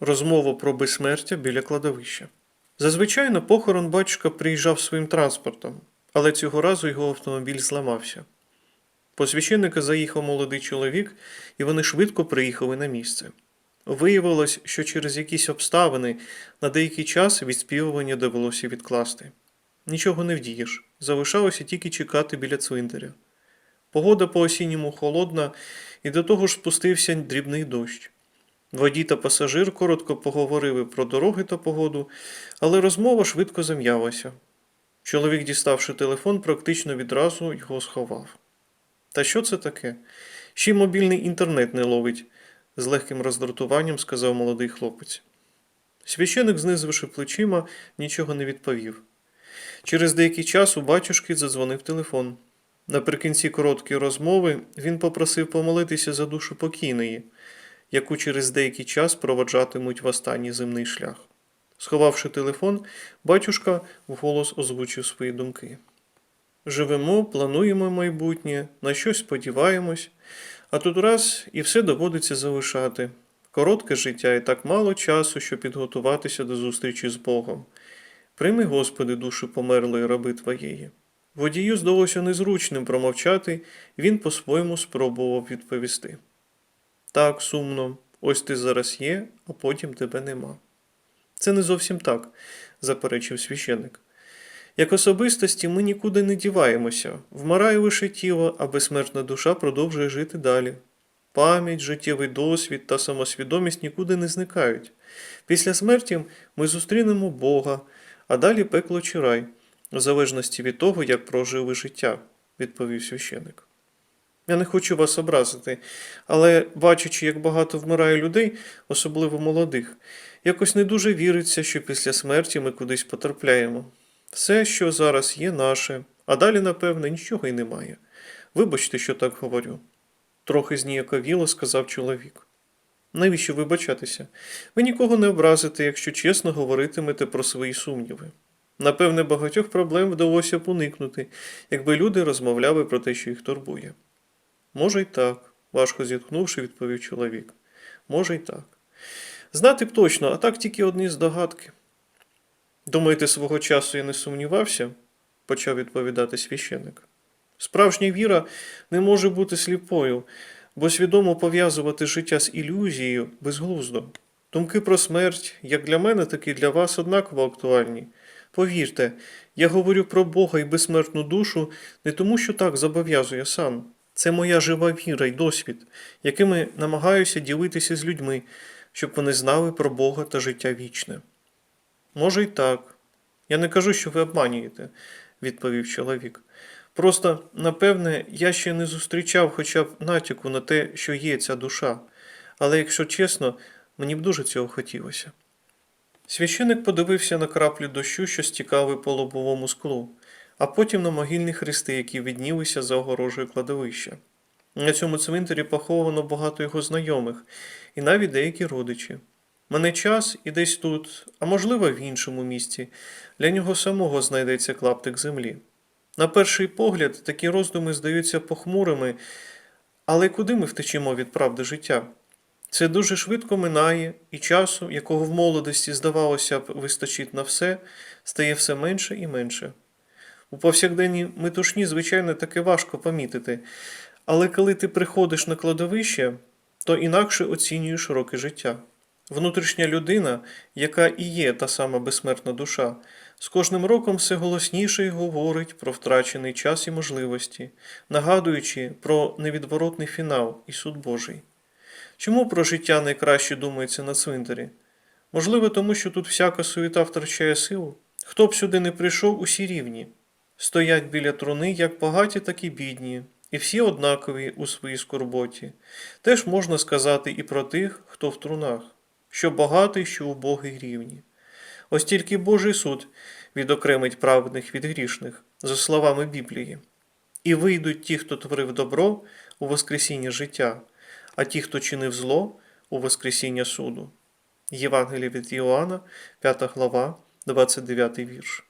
Розмову про безсмертя біля кладовища. Зазвичай на похорон батюшка приїжджав своїм транспортом, але цього разу його автомобіль зламався. По священника заїхав молодий чоловік, і вони швидко приїхали на місце. Виявилось, що через якісь обставини на деякий час відспівування довелося відкласти. Нічого не вдієш, залишалося тільки чекати біля цвинтаря. Погода по осінньому холодна, і до того ж спустився дрібний дощ. Водій та пасажир коротко поговорили про дороги та погоду, але розмова швидко зам'ялася. Чоловік, діставши телефон, практично відразу його сховав. Та що це таке? Ще й мобільний інтернет не ловить, з легким роздратуванням сказав молодий хлопець. Священик, знизивши плечима, нічого не відповів. Через деякий час у батюшки задзвонив телефон. Наприкінці короткої розмови він попросив помолитися за душу покійної, яку через деякий час проводжатимуть в останній земний шлях. Сховавши телефон, батюшка вголос озвучив свої думки. Живемо, плануємо майбутнє, на щось сподіваємось, а тут раз і все доводиться залишати. Коротке життя і так мало часу, щоб підготуватися до зустрічі з Богом. Прийми, Господи, душу померлої раби Твоєї. Водію здалося незручним промовчати, він по-своєму спробував відповісти. Так, сумно, ось ти зараз є, а потім тебе нема. Це не зовсім так, заперечив священик. Як особистості ми нікуди не діваємося, вмирає лише тіло, а безсмертна душа продовжує жити далі. Пам'ять, життєвий досвід та самосвідомість нікуди не зникають. Після смерті ми зустрінемо Бога, а далі пекло чи рай, в залежності від того, як прожили життя, відповів священик. Я не хочу вас образити, але бачачи, як багато вмирає людей, особливо молодих, якось не дуже віриться, що після смерті ми кудись потрапляємо. Все, що зараз є, наше, а далі, напевне, нічого й немає. Вибачте, що так говорю. Трохи зніяковіло сказав чоловік. Навіщо вибачатися? Ви нікого не образите, якщо чесно говоритимете про свої сумніви. Напевне, багатьох проблем вдалося б уникнути, якби люди розмовляли про те, що їх турбує. Може й так, важко зітхнувши, відповів чоловік. Може й так. Знати б точно, а так тільки одні здогадки. Думаєте, свого часу я не сумнівався? почав відповідати священик. Справжня віра не може бути сліпою, бо свідомо пов'язувати життя з ілюзією безглуздо. Думки про смерть, як для мене, так і для вас однаково актуальні. Повірте, я говорю про Бога і безсмертну душу не тому, що так зобов'язує сам. Це моя жива віра і досвід, якими намагаюся ділитися з людьми, щоб вони знали про Бога та життя вічне. Може й так. Я не кажу, що ви обманюєте, відповів чоловік. Просто, напевне, я ще не зустрічав хоча б натяку на те, що є ця душа, але якщо чесно, мені б дуже цього хотілося. Священик подивився на краплі дощу, що стікали по лобовому склу, а потім на могильні хрести, які віднілися за огорожею кладовища. На цьому цвинтарі поховано багато його знайомих і навіть деякі родичі. Мене час і десь тут, а можливо в іншому місці, для нього самого знайдеться клаптик землі. На перший погляд, такі роздуми здаються похмурими, але куди ми втечемо від правди життя? Це дуже швидко минає, і часу, якого в молодості, здавалося б, вистачить на все, стає все менше і менше. У повсякденній метушні, звичайно, таке важко помітити, але коли ти приходиш на кладовище, то інакше оцінюєш роки життя. Внутрішня людина, яка і є та сама безсмертна душа, з кожним роком все голосніше й говорить про втрачений час і можливості, нагадуючи про невідворотний фінал і суд Божий. Чому про життя найкраще думається на цвинтарі? Можливо, тому що тут всяка суєта втрачає силу? Хто б сюди не прийшов, усі рівні. Стоять біля труни як багаті, так і бідні, і всі однакові у своїй скорботі. Теж можна сказати і про тих, хто в трунах, що багатий, що убогий рівні. Ось тільки Божий суд відокремить праведних від грішних, за словами Біблії. І вийдуть ті, хто творив добро у Воскресіння життя, а ті, хто чинив зло у Воскресіння суду. Євангеліє від Іоанна, 5 глава, 29 вірш.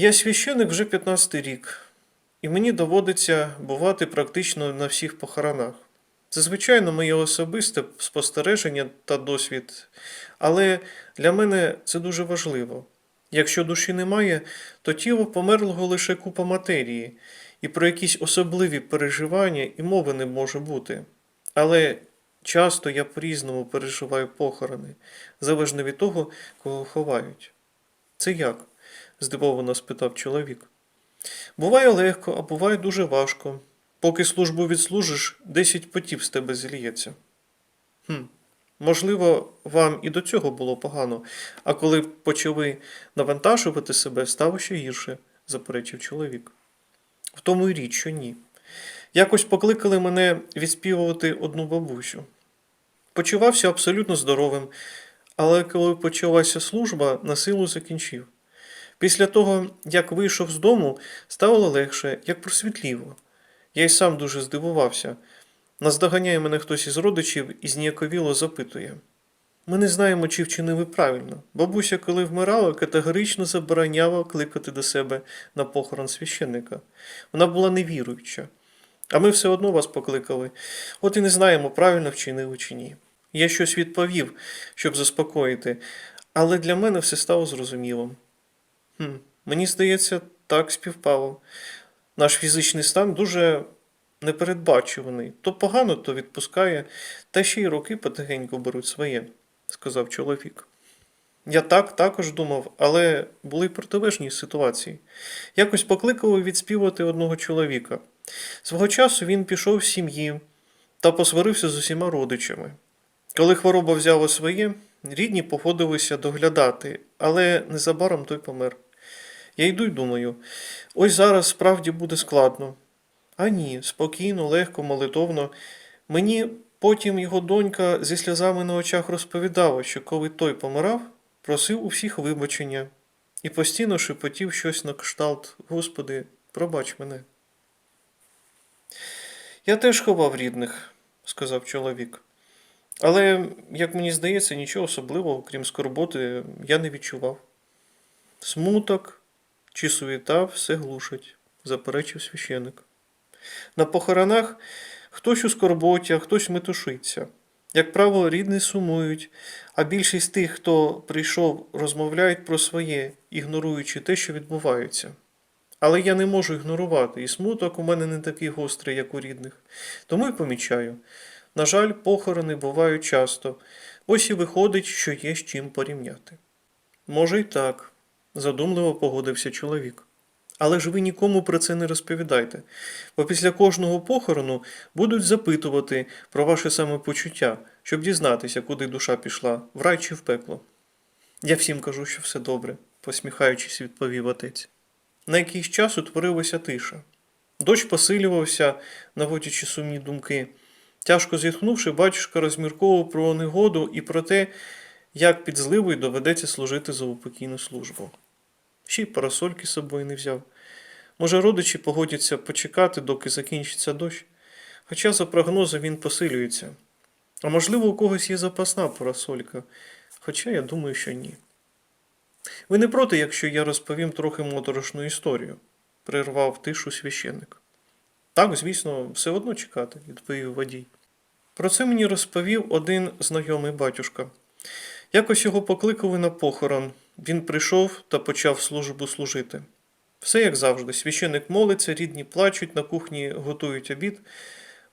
Я священик вже 15 рік, і мені доводиться бувати практично на всіх похоронах. Це, звичайно, моє особисте спостереження та досвід, але для мене це дуже важливо. Якщо душі немає, то тіло померлого лише купа матерії, і про якісь особливі переживання і мови не може бути. Але часто я по-різному переживаю похорони, залежно від того, кого ховають. Це як? Здивовано спитав чоловік. Буває легко, а буває дуже важко. Поки службу відслужиш, десять потів з тебе зільється. Хм. Можливо, вам і до цього було погано, а коли почали навантажувати себе, стало ще гірше, заперечив чоловік. В тому й річ, що ні. Якось покликали мене відспівувати одну бабусю. Почувався абсолютно здоровим, але коли почалася служба, на силу закінчив. Після того, як вийшов з дому, стало легше, як просвітліло. Я й сам дуже здивувався. Наздоганяє мене хтось із родичів і зніяковіло запитує. Ми не знаємо, чи вчинили правильно. Бабуся, коли вмирала, категорично забороняла кликати до себе на похорон священника. Вона була невіруюча. А ми все одно вас покликали. От і не знаємо, правильно вчинили чи ні. Я щось відповів, щоб заспокоїти, але для мене все стало зрозумілим. Хм, мені здається, так співпало. Наш фізичний стан дуже непередбачуваний. То погано, то відпускає, та ще й роки потихеньку беруть своє, сказав чоловік. Я так також думав, але були й протилежні ситуації. Якось покликали відспівати одного чоловіка. Свого часу він пішов з сім'ї та посварився з усіма родичами. Коли хвороба взяла своє, рідні походилися доглядати, але незабаром той помер. Я йду й думаю, ось зараз справді буде складно. А ні, спокійно, легко, молитовно. Мені потім його донька зі сльозами на очах розповідала, що коли той помирав, просив у всіх вибачення і постійно шепотів щось на кшталт Господи, пробач мене. Я теж ховав рідних, сказав чоловік. Але, як мені здається, нічого особливого, крім скорботи, я не відчував. Смуток чи суєта все глушать, заперечив священик. На похоронах хтось у скорботі, а хтось метушиться. Як правило, рідні сумують, а більшість тих, хто прийшов, розмовляють про своє, ігноруючи те, що відбувається. Але я не можу ігнорувати, і смуток у мене не такий гострий, як у рідних. Тому й помічаю. На жаль, похорони бувають часто, ось і виходить, що є з чим порівняти. Може й так, задумливо погодився чоловік. Але ж ви нікому про це не розповідайте, бо після кожного похорону будуть запитувати про ваше самопочуття, щоб дізнатися, куди душа пішла, в рай чи в пекло. Я всім кажу, що все добре, посміхаючись, відповів отець. На якийсь час утворилася тиша. Дощ посилювався, наводячи сумні думки. Тяжко зітхнувши, батюшка розмірковував про негоду і про те, як під зливою доведеться служити за упокійну службу. Ще й парасольки з собою не взяв. Може, родичі погодяться почекати, доки закінчиться дощ, хоча за прогнозом він посилюється. А можливо, у когось є запасна парасолька, хоча я думаю, що ні. Ви не проти, якщо я розповім трохи моторошну історію, прервав тишу священник. Так, звісно, все одно чекати, відповів водій. Про це мені розповів один знайомий батюшка. Якось його покликали на похорон. Він прийшов та почав службу служити. Все як завжди, священик молиться, рідні плачуть, на кухні готують обід,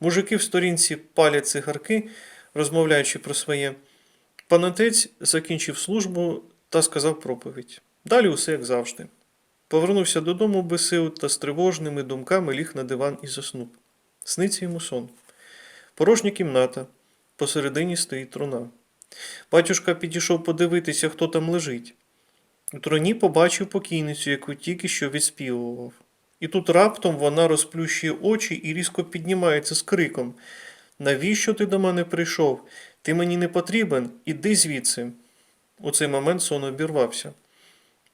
мужики в сторінці палять цигарки, розмовляючи про своє. Пан отець закінчив службу та сказав проповідь. Далі усе як завжди. Повернувся додому без сил та з тривожними думками ліг на диван і заснув. Сниться йому сон. Порожня кімната, посередині стоїть труна. Батюшка підійшов подивитися, хто там лежить. У троні побачив покійницю, яку тільки що відспівував. І тут раптом вона розплющує очі і різко піднімається з криком Навіщо ти до мене прийшов? Ти мені не потрібен, іди звідси. У цей момент сон обірвався.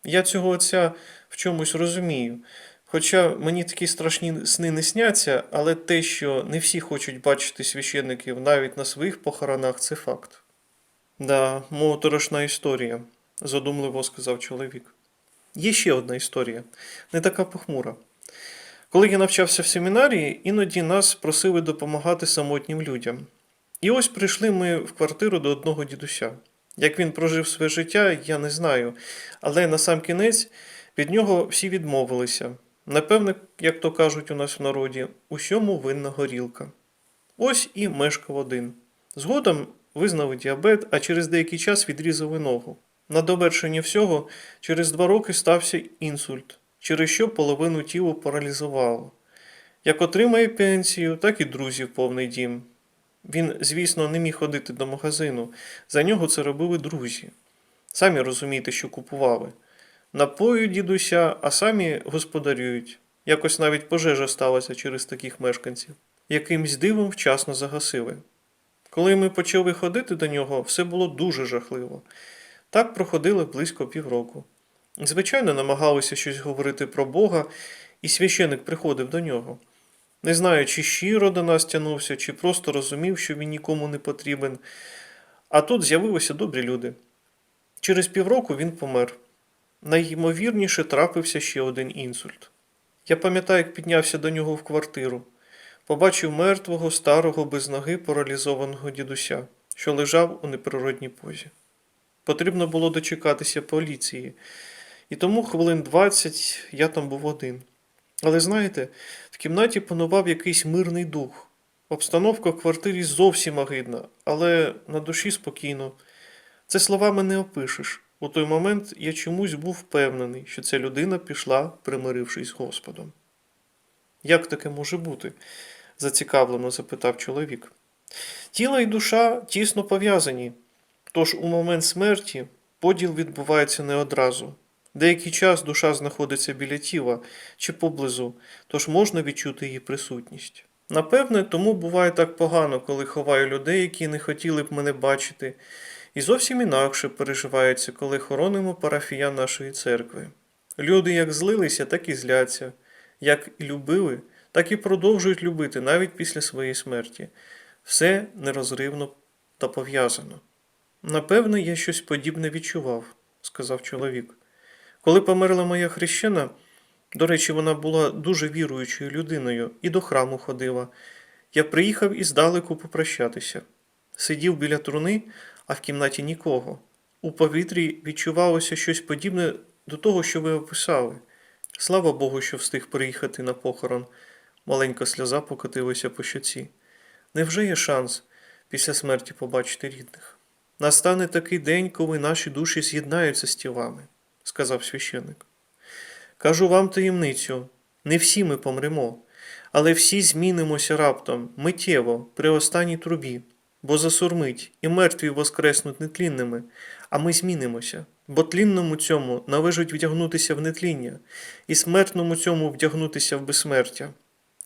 Я цього отця в чомусь розумію. Хоча мені такі страшні сни не сняться, але те, що не всі хочуть бачити священників навіть на своїх похоронах, це факт. Да, моторошна історія, задумливо сказав чоловік. Є ще одна історія, не така похмура. Коли я навчався в семінарії, іноді нас просили допомагати самотнім людям. І ось прийшли ми в квартиру до одного дідуся. Як він прожив своє життя, я не знаю, але на сам кінець від нього всі відмовилися. Напевне, як то кажуть у нас в народі, усьому винна горілка. Ось і мешкав один. Згодом визнали діабет, а через деякий час відрізали ногу. На довершення всього, через два роки стався інсульт, через що половину тіла паралізувало. Як отримає пенсію, так і друзів повний дім. Він, звісно, не міг ходити до магазину, за нього це робили друзі. Самі розумієте, що купували. Напоюють дідуся, а самі господарюють. Якось навіть пожежа сталася через таких мешканців. Якимсь дивом вчасно загасили. Коли ми почали ходити до нього, все було дуже жахливо. Так проходили близько півроку. Звичайно, намагалися щось говорити про Бога, і священик приходив до нього. Не знаю, чи щиро до нас тянувся, чи просто розумів, що він нікому не потрібен. А тут з'явилися добрі люди. Через півроку він помер. Найймовірніше трапився ще один інсульт. Я пам'ятаю, як піднявся до нього в квартиру, побачив мертвого, старого, без ноги паралізованого дідуся, що лежав у неприродній позі. Потрібно було дочекатися поліції, і тому хвилин двадцять я там був один. Але знаєте, в кімнаті панував якийсь мирний дух. Обстановка в квартирі зовсім огидна, але на душі спокійно. Це словами не опишеш. У той момент я чомусь був впевнений, що ця людина пішла, примирившись з Господом. Як таке може бути? зацікавлено запитав чоловік. Тіло і душа тісно пов'язані, тож у момент смерті поділ відбувається не одразу. Деякий час душа знаходиться біля тіла чи поблизу, тож можна відчути її присутність. Напевне, тому буває так погано, коли ховаю людей, які не хотіли б мене бачити, і зовсім інакше переживається, коли хоронимо парафіян нашої церкви. Люди як злилися, так і зляться, як і любили, так і продовжують любити навіть після своєї смерті. Все нерозривно та пов'язано. Напевне, я щось подібне відчував, сказав чоловік. Коли померла моя хрещена, до речі, вона була дуже віруючою людиною і до храму ходила. Я приїхав іздалеку попрощатися. Сидів біля труни, а в кімнаті нікого. У повітрі відчувалося щось подібне до того, що ви описали. Слава Богу, що встиг приїхати на похорон. Маленька сльоза покотилася по щоці. Невже є шанс після смерті побачити рідних? Настане такий день, коли наші душі з'єднаються з тілами, сказав священик. Кажу вам таємницю: не всі ми помремо, але всі змінимося раптом, миттєво, при останній трубі, бо засурмить, і мертві воскреснуть нетлінними, а ми змінимося, бо тлінному цьому належить вдягнутися в нетління, і смертному цьому вдягнутися в безсмертя.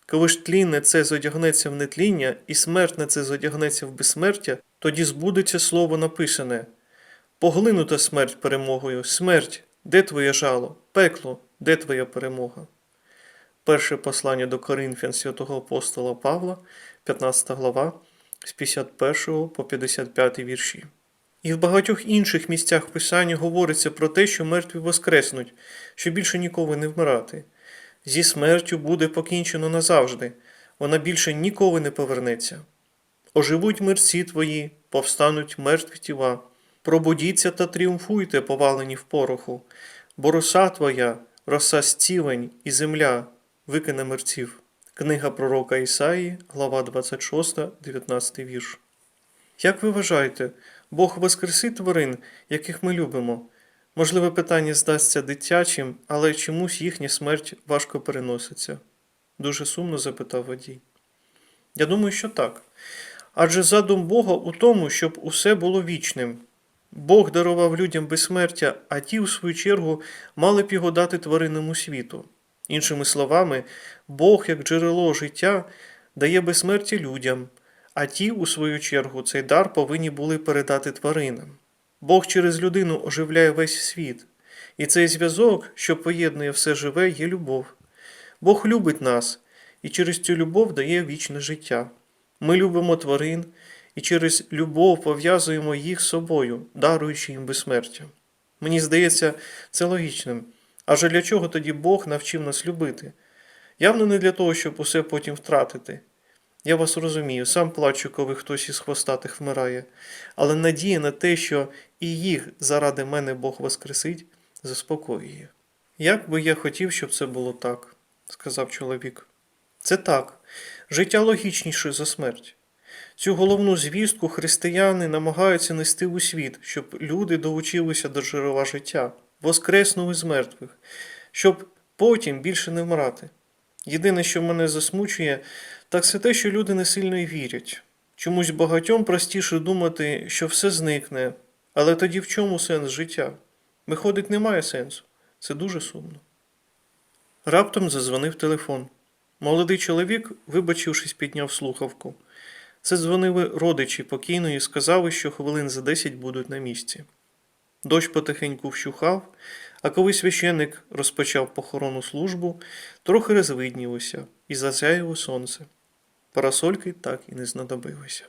Коли ж тлінне це зодягнеться в нетління, і смертне це зодягнеться в безсмертя, тоді збудеться слово написане Поглинута смерть перемогою, смерть, де твоє жало, пекло, де твоя перемога? Перше послання до Коринфян святого апостола Павла, 15 глава, з 51 по 55 вірші. І в багатьох інших місцях Писання говориться про те, що мертві воскреснуть, що більше ніколи не вмирати. Зі смертю буде покінчено назавжди, вона більше ніколи не повернеться. Оживуть мерці твої, повстануть мертві тіла, пробудіться та тріумфуйте, повалені в пороху, бо роса твоя, роса зцілень і земля викине мерців. Книга пророка Ісаї, глава 26, 19 вірш. Як ви вважаєте, Бог воскресить тварин, яких ми любимо? Можливе питання здасться дитячим, але чомусь їхня смерть важко переноситься? Дуже сумно запитав водій. Я думаю, що так. Адже задум Бога у тому, щоб усе було вічним. Бог дарував людям безсмертя, а ті, у свою чергу, мали б його дати тваринному світу. Іншими словами, Бог, як джерело життя, дає безсмертя людям, а ті, у свою чергу, цей дар повинні були передати тваринам. Бог через людину оживляє весь світ, і цей зв'язок, що поєднує все живе, є любов. Бог любить нас і через цю любов дає вічне життя. Ми любимо тварин і через любов пов'язуємо їх з собою, даруючи їм безсмертя. Мені здається, це логічним. Адже для чого тоді Бог навчив нас любити? Явно не для того, щоб усе потім втратити. Я вас розумію, сам плачу, коли хтось із хвостатих вмирає, але надія на те, що і їх заради мене Бог воскресить, заспокоює. Як би я хотів, щоб це було так, сказав чоловік. Це так, життя логічніше за смерть. Цю головну звістку християни намагаються нести у світ, щоб люди долучилися до джерела життя, воскреснули з мертвих, щоб потім більше не вмирати. Єдине, що мене засмучує, так це те, що люди не сильно й вірять. Чомусь багатьом простіше думати, що все зникне, але тоді в чому сенс життя? Виходить, немає сенсу. Це дуже сумно. Раптом зазвонив телефон. Молодий чоловік, вибачившись, підняв слухавку. Це дзвонили родичі покійної і сказали, що хвилин за десять будуть на місці. Дощ потихеньку вщухав, а коли священник розпочав похоронну службу, трохи розвиднілося і засяяло сонце. Парасольки так і не знадобилися.